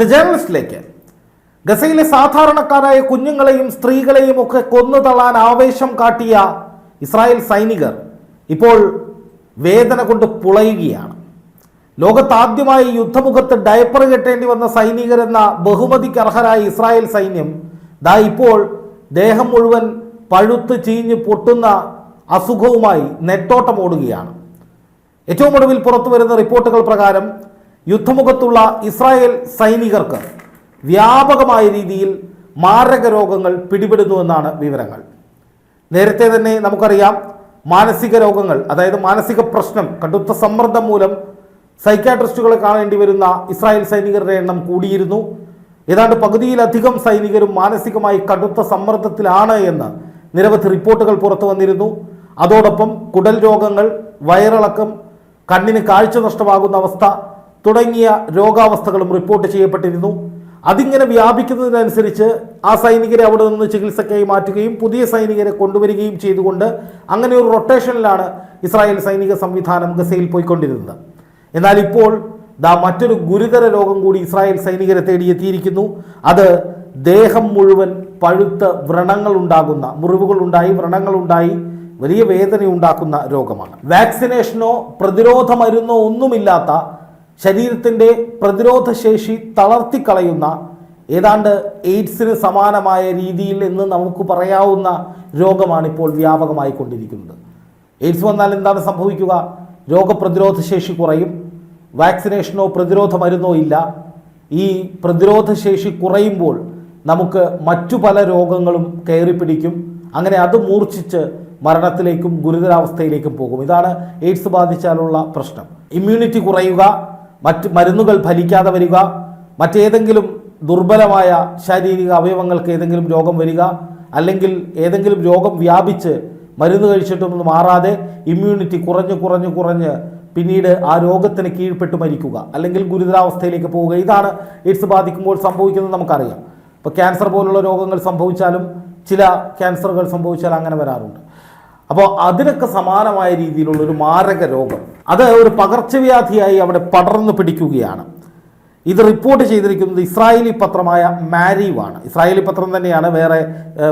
The ജേർണലിസ്റ്റിലേക്ക് ഗസയിലെ സാധാരണക്കാരായ കുഞ്ഞുങ്ങളെയും സ്ത്രീകളെയും ഒക്കെ കൊന്നു തള്ളാൻ ആവേശം കാട്ടിയ ഇസ്രായേൽ സൈനികർ ഇപ്പോൾ വേദന കൊണ്ട് പുളയുകയാണ്. ലോകത്താദ്യമായി യുദ്ധമുഖത്ത് ഡയപ്പർ കെട്ടേണ്ടി വന്ന സൈനികരെന്ന ബഹുമതിക്ക് അർഹരായ ഇസ്രായേൽ സൈന്യം ദാ ഇപ്പോൾ ദേഹം മുഴുവൻ പഴുത്ത് ചീഞ്ഞ് പൊട്ടുന്ന അസുഖവുമായി നെട്ടോട്ടമോടുകയാണ്. ഏറ്റവും ഒടുവിൽ പുറത്തു വരുന്ന റിപ്പോർട്ടുകൾ പ്രകാരം യുദ്ധമുഖത്തുള്ള ഇസ്രായേൽ സൈനികർക്ക് വ്യാപകമായ രീതിയിൽ മാരക രോഗങ്ങൾ പിടിപെടുന്നുവെന്നാണ് വിവരങ്ങൾ. നേരത്തെ തന്നെ നമുക്കറിയാം മാനസിക രോഗങ്ങൾ അതായത് മാനസിക പ്രശ്നം കടുത്ത സമ്മർദ്ദം മൂലം സൈക്കാട്രിസ്റ്റുകളെ കാണേണ്ടി വരുന്ന ഇസ്രായേൽ സൈനികരുടെ എണ്ണം കൂടിയിരുന്നു. ഏതാണ്ട് പകുതിയിലധികം സൈനികരും മാനസികമായി കടുത്ത സമ്മർദ്ദത്തിലാണ് എന്ന് നിരവധി റിപ്പോർട്ടുകൾ പുറത്തു വന്നിരുന്നു. അതോടൊപ്പം കുടൽ രോഗങ്ങൾ വയറിളക്കം കണ്ണിന് കാഴ്ച നഷ്ടമാകുന്ന അവസ്ഥ തുടങ്ങിയ രോഗാവസ്ഥകളും റിപ്പോർട്ട് ചെയ്യപ്പെട്ടിരുന്നു. അതിങ്ങനെ വ്യാപിക്കുന്നതിനനുസരിച്ച് ആ സൈനികരെ അവിടെ നിന്ന് ചികിത്സയ്ക്കായി മാറ്റുകയും പുതിയ സൈനികരെ കൊണ്ടുവരികയും ചെയ്തുകൊണ്ട് അങ്ങനെ ഒരു റൊട്ടേഷനിലാണ് ഇസ്രായേൽ സൈനിക സംവിധാനം ഗസയിൽ പോയിക്കൊണ്ടിരുന്നത്. എന്നാൽ ഇപ്പോൾ ദാ മറ്റൊരു ഗുരുതര രോഗം കൂടി ഇസ്രായേൽ സൈനികരെ തേടിയെത്തിയിരിക്കുന്നു. അത് ദേഹം മുഴുവൻ പഴുത്ത വ്രണങ്ങൾ ഉണ്ടാകുന്ന മുറിവുകൾ ഉണ്ടായി വ്രണങ്ങൾ ഉണ്ടായി വലിയ വേദന ഉണ്ടാക്കുന്ന രോഗമാണ്. വാക്സിനേഷനോ പ്രതിരോധ മരുന്നോ ഒന്നുമില്ലാത്ത ശരീരത്തിന്റെ പ്രതിരോധശേഷി തളർത്തിക്കളയുന്ന ഏതാണ്ട് എയ്ഡ്സിന് സമാനമായ രീതിയിൽ എന്ന് നമുക്ക് പറയാവുന്ന രോഗമാണ് ഇപ്പോൾ വ്യാപകമായി കൊണ്ടിരിക്കുന്നത്. എയ്ഡ്സ് വന്നാൽ എന്താണ് സംഭവിക്കുക? രോഗപ്രതിരോധ ശേഷി കുറയും. വാക്സിനേഷനോ പ്രതിരോധ മരുന്നോ ഇല്ല. ഈ പ്രതിരോധ ശേഷി കുറയുമ്പോൾ നമുക്ക് മറ്റു പല രോഗങ്ങളും കയറി പിടിക്കും അങ്ങനെ അത് മൂർച്ഛിച്ച് മരണത്തിലേക്കും ഗുരുതരാവസ്ഥയിലേക്കും പോകും. ഇതാണ് എയ്ഡ്സ് ബാധിച്ചാലുള്ള പ്രശ്നം. ഇമ്മ്യൂണിറ്റി കുറയുക മറ്റ് മരുന്നുകൾ ഫലിക്കാതെ വരിക മറ്റേതെങ്കിലും ദുർബലമായ ശാരീരിക അവയവങ്ങൾക്ക് ഏതെങ്കിലും രോഗം വരിക അല്ലെങ്കിൽ ഏതെങ്കിലും രോഗം വ്യാപിച്ച് മരുന്ന് കഴിച്ചിട്ടൊന്നും മാറാതെ ഇമ്മ്യൂണിറ്റി കുറഞ്ഞ് കുറഞ്ഞ് കുറഞ്ഞ് പിന്നീട് ആ രോഗത്തിന് കീഴ്പ്പെട്ട് മരിക്കുക അല്ലെങ്കിൽ ഗുരുതരാവസ്ഥയിലേക്ക് പോവുക. ഇതാണ് എയ്ഡ്സ് ബാധിക്കുമ്പോൾ സംഭവിക്കുന്നത് നമുക്കറിയാം. ഇപ്പോൾ ക്യാൻസർ പോലുള്ള രോഗങ്ങൾ സംഭവിച്ചാലും ചില ക്യാൻസറുകൾ സംഭവിച്ചാൽ അങ്ങനെ വരാറുണ്ട്. അപ്പോൾ അതിനൊക്കെ സമാനമായ രീതിയിലുള്ള ഒരു മാരക രോഗം. അത് ഒരു പകർച്ചവ്യാധിയായി അവിടെ പടർന്നു പിടിക്കുകയാണ്. ഇത് റിപ്പോർട്ട് ചെയ്തിരിക്കുന്നത് ഇസ്രായേലി പത്രമായ മാരീവാണ്. ഇസ്രായേലി പത്രം തന്നെയാണ് വേറെ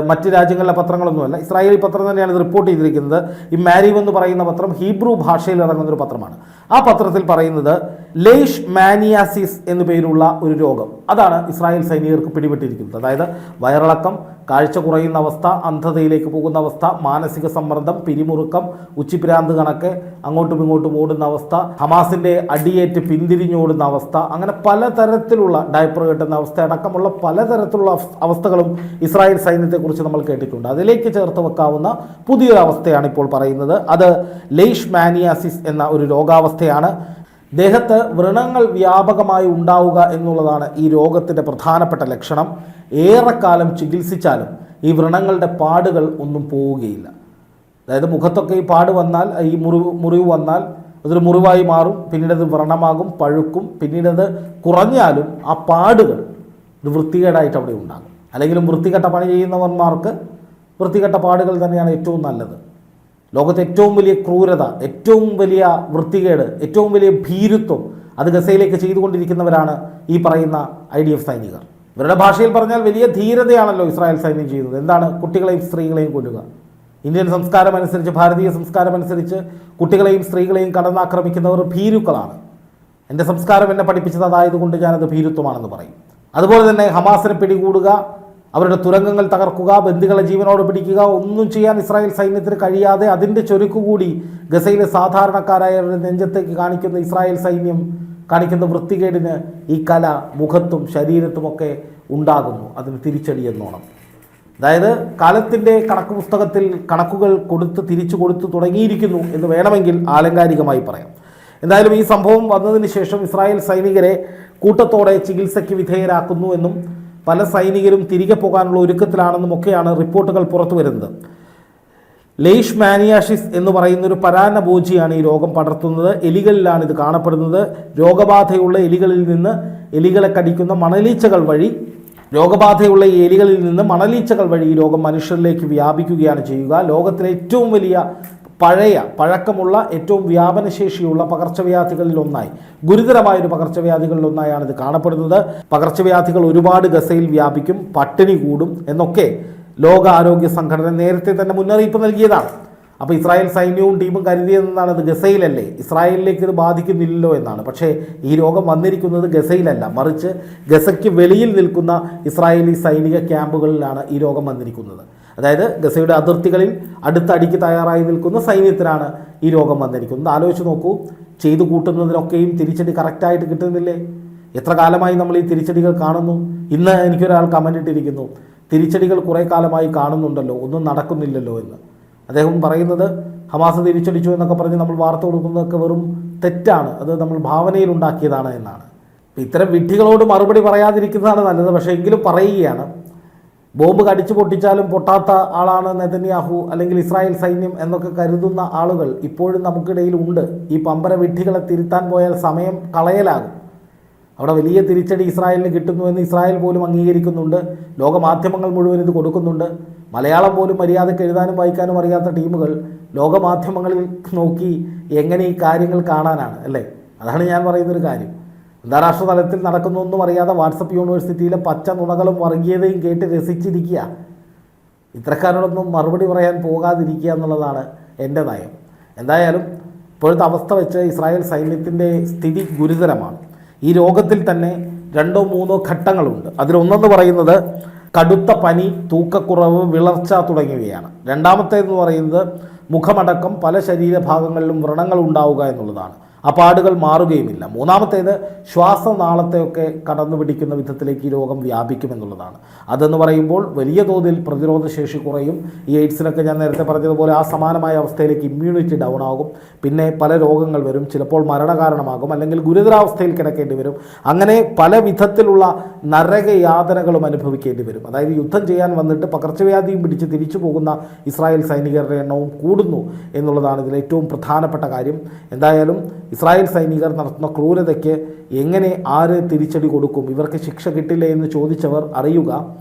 മറ്റ് രാജ്യങ്ങളിലെ പത്രങ്ങളൊന്നുമല്ല. ഇസ്രായേലി പത്രം തന്നെയാണ് ഇത് റിപ്പോർട്ട് ചെയ്തിരിക്കുന്നത്. ഈ മാരീവ് എന്ന് പറയുന്ന പത്രം ഹീബ്രു ഭാഷയിൽ ഇറങ്ങുന്ന ഒരു പത്രമാണ്. ആ പത്രത്തിൽ പറയുന്നത് ലേഷ് മാനിയാസിസ് എന്നു പേരുള്ള ഒരു രോഗം. അതാണ് ഇസ്രായേൽ സൈനികർക്ക് പിടിപെട്ടിരിക്കുന്നത്. അതായത് വയറിളക്കം കാഴ്ച കുറയുന്ന അവസ്ഥ അന്ധതയിലേക്ക് പോകുന്ന അവസ്ഥ മാനസിക സമ്മർദ്ദം പിരിമുറുക്കം ഉച്ചിപ്രാന്ത് കണക്ക് അങ്ങോട്ടും ഇങ്ങോട്ടും ഓടുന്ന അവസ്ഥ ഹമാസിന്റെ അടിയേറ്റ് പിന്തിരിഞ്ഞോടുന്ന അവസ്ഥ അങ്ങനെ പലതരത്തിലുള്ള ഡയപ്പർ കെട്ടുന്ന അവസ്ഥ അടക്കമുള്ള പലതരത്തിലുള്ള അവസ്ഥകളും ഇസ്രായേൽ സൈന്യത്തെക്കുറിച്ച് നമ്മൾ കേട്ടിട്ടുണ്ട്. അതിലേക്ക് ചേർത്ത് വെക്കാവുന്ന പുതിയൊരു അവസ്ഥയാണ് ഇപ്പോൾ പറയുന്നത്. അത് ലെയ്ഷ് മാനിയാസിസ് എന്ന ഒരു രോഗാവസ്ഥയാണ്. ദേഹത്ത് വ്രണങ്ങൾ വ്യാപകമായി ഉണ്ടാവുക എന്നുള്ളതാണ് ഈ രോഗത്തിന്റെ പ്രധാനപ്പെട്ട ലക്ഷണം. ഏറെക്കാലം ചികിത്സിച്ചാലും ഈ വ്രണങ്ങളുടെ പാടുകൾ ഒന്നും പോവുകയില്ല. അതായത് മുഖത്തൊക്കെ ഈ പാട് വന്നാൽ ഈ മുറിവ് മുറിവ് വന്നാൽ അതൊരു മുറിവായി മാറും പിന്നീടത് വ്രണമാകും പഴുക്കും പിന്നീടത് കുറഞ്ഞാലും ആ പാടുകൾ ഒരു വൃത്തികേടായിട്ട് അവിടെ ഉണ്ടാകും. അല്ലെങ്കിലും വൃത്തികെട്ട പണി ചെയ്യുന്നവന്മാർക്ക് വൃത്തികെട്ട പാടുകൾ തന്നെയാണ് ഏറ്റവും നല്ലത്. ലോകത്തെ ഏറ്റവും വലിയ ക്രൂരത ഏറ്റവും വലിയ വൃത്തികേട് ഏറ്റവും വലിയ ഭീരുത്വം അത് ഗസയിലേക്ക് ചെയ്തുകൊണ്ടിരിക്കുന്നവരാണ് ഈ പറയുന്ന ഐ ഡി എഫ് സൈനികർ. ഇവരുടെ ഭാഷയിൽ പറഞ്ഞാൽ വലിയ ധീരതയാണല്ലോ ഇസ്രായേൽ സൈന്യം ചെയ്യുന്നത്. എന്താണ് കുട്ടികളെയും സ്ത്രീകളെയും കൊല്ലുക? ഇന്ത്യൻ സംസ്കാരം അനുസരിച്ച് ഭാരതീയ സംസ്കാരം അനുസരിച്ച് കുട്ടികളെയും സ്ത്രീകളെയും കടന്നാക്രമിക്കുന്നവർ ഭീരുക്കളാണ്. എന്റെ സംസ്കാരം എന്നെ പഠിപ്പിച്ചത് അതായതുകൊണ്ട് ഞാനത് ഭീരുത്വമാണെന്ന് പറയും. അതുപോലെ തന്നെ ഹമാസിനെ പിടികൂടുക അവരുടെ തുരങ്കങ്ങൾ തകർക്കുക ബന്ദികളെ ജീവനോട് പിടിക്കുക ഒന്നും ചെയ്യാൻ ഇസ്രായേൽ സൈന്യത്തിന് കഴിയാതെ അതിന്റെ ചൊരുക്കുകൂടി ഗസയിലെ സാധാരണക്കാരായവരുടെ നെഞ്ചത്തേക്ക് കാണിക്കുന്ന ഇസ്രായേൽ സൈന്യം കാണിക്കുന്ന വൃത്തികേടിന് ഈ കല മുഖത്തും ശരീരത്തുമൊക്കെ ഉണ്ടാകുന്നു. അതിന് തിരിച്ചടി എന്നോണം അതായത് കാലത്തിന്റെ കണക്ക് പുസ്തകത്തിൽ കണക്കുകൾ കൊടുത്ത് തിരിച്ചു കൊടുത്തു തുടങ്ങിയിരിക്കുന്നു എന്ന് വേണമെങ്കിൽ ആലങ്കാരികമായി പറയാം. എന്തായാലും ഈ സംഭവം വന്നതിന് ശേഷം ഇസ്രായേൽ സൈനികരെ കൂട്ടത്തോടെ ചികിത്സയ്ക്ക് വിധേയരാക്കുന്നു എന്നും പല സൈനികരും തിരികെ പോകാനുള്ള ഒരുക്കത്തിലാണെന്നും ഒക്കെയാണ് റിപ്പോർട്ടുകൾ പുറത്തു വരുന്നത്. ലെയ്ഷ് മാനിയാഷിസ് എന്ന് പറയുന്ന ഒരു പരാന്നഭോജിയാണ് ഈ രോഗം പടർത്തുന്നത്. എലികളിലാണ് ഇത് കാണപ്പെടുന്നത്. രോഗബാധയുള്ള എലികളിൽ നിന്ന് എലികളെ കടിക്കുന്ന മണലീച്ചകൾ വഴി രോഗബാധയുള്ള എലികളിൽ നിന്ന് മണലീച്ചകൾ വഴി ഈ രോഗം മനുഷ്യരിലേക്ക് വ്യാപിക്കുകയാണ് ചെയ്യുക. ലോകത്തിലെ ഏറ്റവും വലിയ പഴയ പഴക്കമുള്ള ഏറ്റവും വ്യാപനശേഷിയുള്ള പകർച്ചവ്യാധികളിൽ ഒന്നായി. ഗുരുതരമായൊരു പകർച്ചവ്യാധികളിൽ ഒന്നായാണ് ഇത് കാണപ്പെടുന്നത്. പകർച്ചവ്യാധികൾ ഒരുപാട് ഗസയിൽ വ്യാപിക്കും പട്ടിണി കൂടും എന്നൊക്കെ ലോകാരോഗ്യ സംഘടന നേരത്തെ തന്നെ മുന്നറിയിപ്പ് നൽകിയതാണ്. അപ്പോൾ ഇസ്രായേൽ സൈന്യവും ടീമും കരുതിയതെന്നാണ് അത് ഗസയിലല്ലേ? ഇസ്രായേലിലേക്ക് ഇത് ബാധിക്കുന്നില്ലല്ലോ എന്നാണ്. പക്ഷേ ഈ രോഗം വന്നിരിക്കുന്നത് ഗസയിലല്ല. മറിച്ച് ഗസയ്ക്ക് വെളിയിൽ നിൽക്കുന്ന ഇസ്രായേലി സൈനിക ക്യാമ്പുകളിലാണ് ഈ രോഗം വന്നിരിക്കുന്നത്. അതായത് ഗസയുടെ അതിർത്തികളിൽ അടുത്തടിക്ക് തയ്യാറായി നിൽക്കുന്ന സൈന്യത്തിനാണ് ഈ രോഗം വന്നിരിക്കുന്നത്. ആലോചിച്ച് നോക്കൂ. ചെയ്തു കൂട്ടുന്നതിനൊക്കെയും തിരിച്ചടി കറക്റ്റായിട്ട് കിട്ടുന്നില്ലേ? എത്ര കാലമായി നമ്മൾ ഈ തിരിച്ചടികൾ കാണുന്നു? ഇന്ന് എനിക്കൊരാൾ കമന്റ് ഇട്ടിരിക്കുന്നു. തിരിച്ചടികൾ കുറേ കാലമായി കാണുന്നുണ്ടല്ലോ. ഒന്നും നടക്കുന്നില്ലല്ലോ എന്ന്. അദ്ദേഹം പറയുന്നത് ഹമാസ് തിരിച്ചടിച്ചു എന്നൊക്കെ പറഞ്ഞ് നമ്മൾ വാർത്ത കൊടുക്കുന്നതൊക്കെ വെറും തെറ്റാണ്. അത് നമ്മൾ ഭാവനയിൽ ഉണ്ടാക്കിയതാണ് എന്നാണ്. ഇത്തരം വിഡ്ഢികളോട് മറുപടി പറയാതിരിക്കുന്നതാണ് നല്ലത്. പക്ഷേ എങ്കിലും പറയുകയാണ്. ബോംബ് കടിച്ചു പൊട്ടിച്ചാലും പൊട്ടാത്ത ആളാണ് നെതന്യാഹു അല്ലെങ്കിൽ ഇസ്രായേൽ സൈന്യം എന്നൊക്കെ കരുതുന്ന ആളുകൾ ഇപ്പോഴും നമുക്കിടയിൽ ഉണ്ട് ഈ പമ്പര വിഡ്ഢികളെ തിരുത്താൻ പോയാൽ സമയം കളയലാകും. അവിടെ വലിയ തിരിച്ചടി ഇസ്രായേലിന് കിട്ടുന്നുവെന്ന് ഇസ്രായേൽ പോലും അംഗീകരിക്കുന്നുണ്ട്. ലോകമാധ്യമങ്ങൾ മുഴുവൻ ഇത് കൊടുക്കുന്നുണ്ട്. മലയാളം പോലും മര്യാദയ്ക്ക് എഴുതാനും വായിക്കാനും അറിയാത്ത ടീമുകൾ ലോകമാധ്യമങ്ങളിൽ നോക്കി എങ്ങനെ ഈ കാര്യങ്ങൾ കാണാനാണ് അല്ലേ? അതാണ് ഞാൻ പറയുന്നൊരു കാര്യം. അന്താരാഷ്ട്ര തലത്തിൽ നടക്കുന്നൊന്നും അറിയാതെ വാട്സപ്പ് യൂണിവേഴ്സിറ്റിയിലെ പച്ച നുണകളും വർഗീയതയും കേട്ട് രസിച്ചിരിക്കുക. ഇത്തരക്കാരോടൊന്നും മറുപടി പറയാൻ പോകാതിരിക്കുക എന്നുള്ളതാണ് എന്റെ നയം. എന്തായാലും ഇപ്പോഴത്തെ അവസ്ഥ വെച്ച് ഇസ്രായേൽ സൈന്യത്തിന്റെ സ്ഥിതി ഗുരുതരമാണ്. ഈ രോഗത്തിൽ തന്നെ രണ്ടോ മൂന്നോ ഘട്ടങ്ങളുണ്ട്. അതിലൊന്നെന്ന് പറയുന്നത് കടുത്ത പനി തൂക്കക്കുറവ് വിളർച്ച തുടങ്ങിയവയാണ്. രണ്ടാമത്തേതെന്ന് പറയുന്നത് മുഖമടക്കം പല ശരീരഭാഗങ്ങളിലും വ്രണങ്ങൾ ഉണ്ടാവുക എന്നുള്ളതാണ്. അപാടുകൾ മാറുകയുമില്ല. മൂന്നാമത്തേത് ശ്വാസനാളത്തെയൊക്കെ കടന്നു പിടിക്കുന്ന വിധത്തിലേക്ക് ഈ രോഗം വ്യാപിക്കുമെന്നുള്ളതാണ്. അതെന്ന് പറയുമ്പോൾ വലിയ തോതിൽ പ്രതിരോധ ശേഷി കുറയും. ഈ എയ്ഡ്സിനൊക്കെ ഞാൻ നേരത്തെ പറഞ്ഞതുപോലെ ആ സമാനമായ അവസ്ഥയിലേക്ക് ഇമ്മ്യൂണിറ്റി ഡൗൺ ആകും. പിന്നെ പല രോഗങ്ങൾ വരും. ചിലപ്പോൾ മരണകാരണമാകും. അല്ലെങ്കിൽ ഗുരുതരാവസ്ഥയിൽ കിടക്കേണ്ടി വരും. അങ്ങനെ പല വിധത്തിലുള്ള നരകയാതനകളും അനുഭവിക്കേണ്ടി വരും. അതായത് യുദ്ധം ചെയ്യാൻ വന്നിട്ട് പകർച്ചവ്യാധിയും പിടിച്ച് തിരിച്ചു പോകുന്ന ഇസ്രായേൽ സൈനികരുടെ എണ്ണവും കൂടുന്നു എന്നുള്ളതാണ് ഇതിൽ ഏറ്റവും പ്രധാനപ്പെട്ട കാര്യം. എന്തായാലും ഇസ്രായേൽ സൈനികർ നടത്തുന്ന ക്രൂരതയ്ക്ക് എങ്ങനെ ആര് തിരിച്ചടി കൊടുക്കും? ഇവർക്ക് ശിക്ഷ കിട്ടില്ല എന്ന് ചോദിച്ചവർ അറിയുക.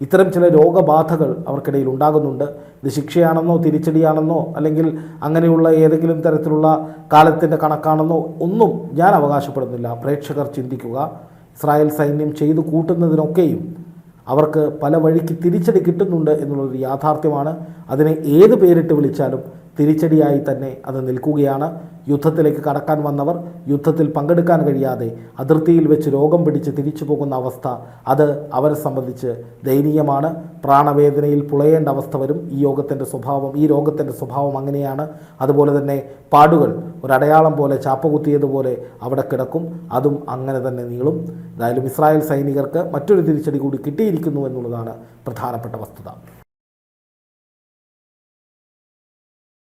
ഇത്തരം ചില രോഗബാധകൾ അവർക്കിടയിൽ ഉണ്ടാകുന്നുണ്ട്. ഇത് ശിക്ഷയാണെന്നോ തിരിച്ചടിയാണെന്നോ അല്ലെങ്കിൽ അങ്ങനെയുള്ള ഏതെങ്കിലും തരത്തിലുള്ള കാലത്തിന്റെ കണക്കാണെന്നോ ഒന്നും ഞാൻ അവകാശപ്പെടുന്നില്ല. പ്രേക്ഷകർ ചിന്തിക്കുക. ഇസ്രായേൽ സൈന്യം ചെയ്തു കൂട്ടുന്നതിനൊക്കെയും അവർക്ക് പല വഴിക്ക് തിരിച്ചടി കിട്ടുന്നുണ്ട് എന്നുള്ളൊരു യാഥാർത്ഥ്യമാണ്. അതിനെ ഏത് പേരിട്ട് വിളിച്ചാലും തിരിച്ചടിയായി തന്നെ അത് നിൽക്കുകയാണ്. യുദ്ധത്തിലേക്ക് കടക്കാൻ വന്നവർ യുദ്ധത്തിൽ പങ്കെടുക്കാൻ കഴിയാതെ അതിർത്തിയിൽ വെച്ച് രോഗം പിടിച്ച് തിരിച്ചു പോകുന്ന അവസ്ഥ അത് അവരെ സംബന്ധിച്ച് ദയനീയമാണ്. പ്രാണവേദനയിൽ പുളയേണ്ട അവസ്ഥ വരും. ഈ യോഗത്തിന്റെ സ്വഭാവം ഈ രോഗത്തിന്റെ സ്വഭാവം അങ്ങനെയാണ്. അതുപോലെ തന്നെ പാടുകൾ ഒരടയാളം പോലെ ചാപ്പ കുത്തിയതുപോലെ അവിടെ കിടക്കും. അതും അങ്ങനെ തന്നെ നീളും. എന്തായാലും ഇസ്രായേൽ സൈനികർക്ക് മറ്റൊരു തിരിച്ചടി കൂടി കിട്ടിയിരിക്കുന്നു എന്നുള്ളതാണ് പ്രധാനപ്പെട്ട വസ്തുത.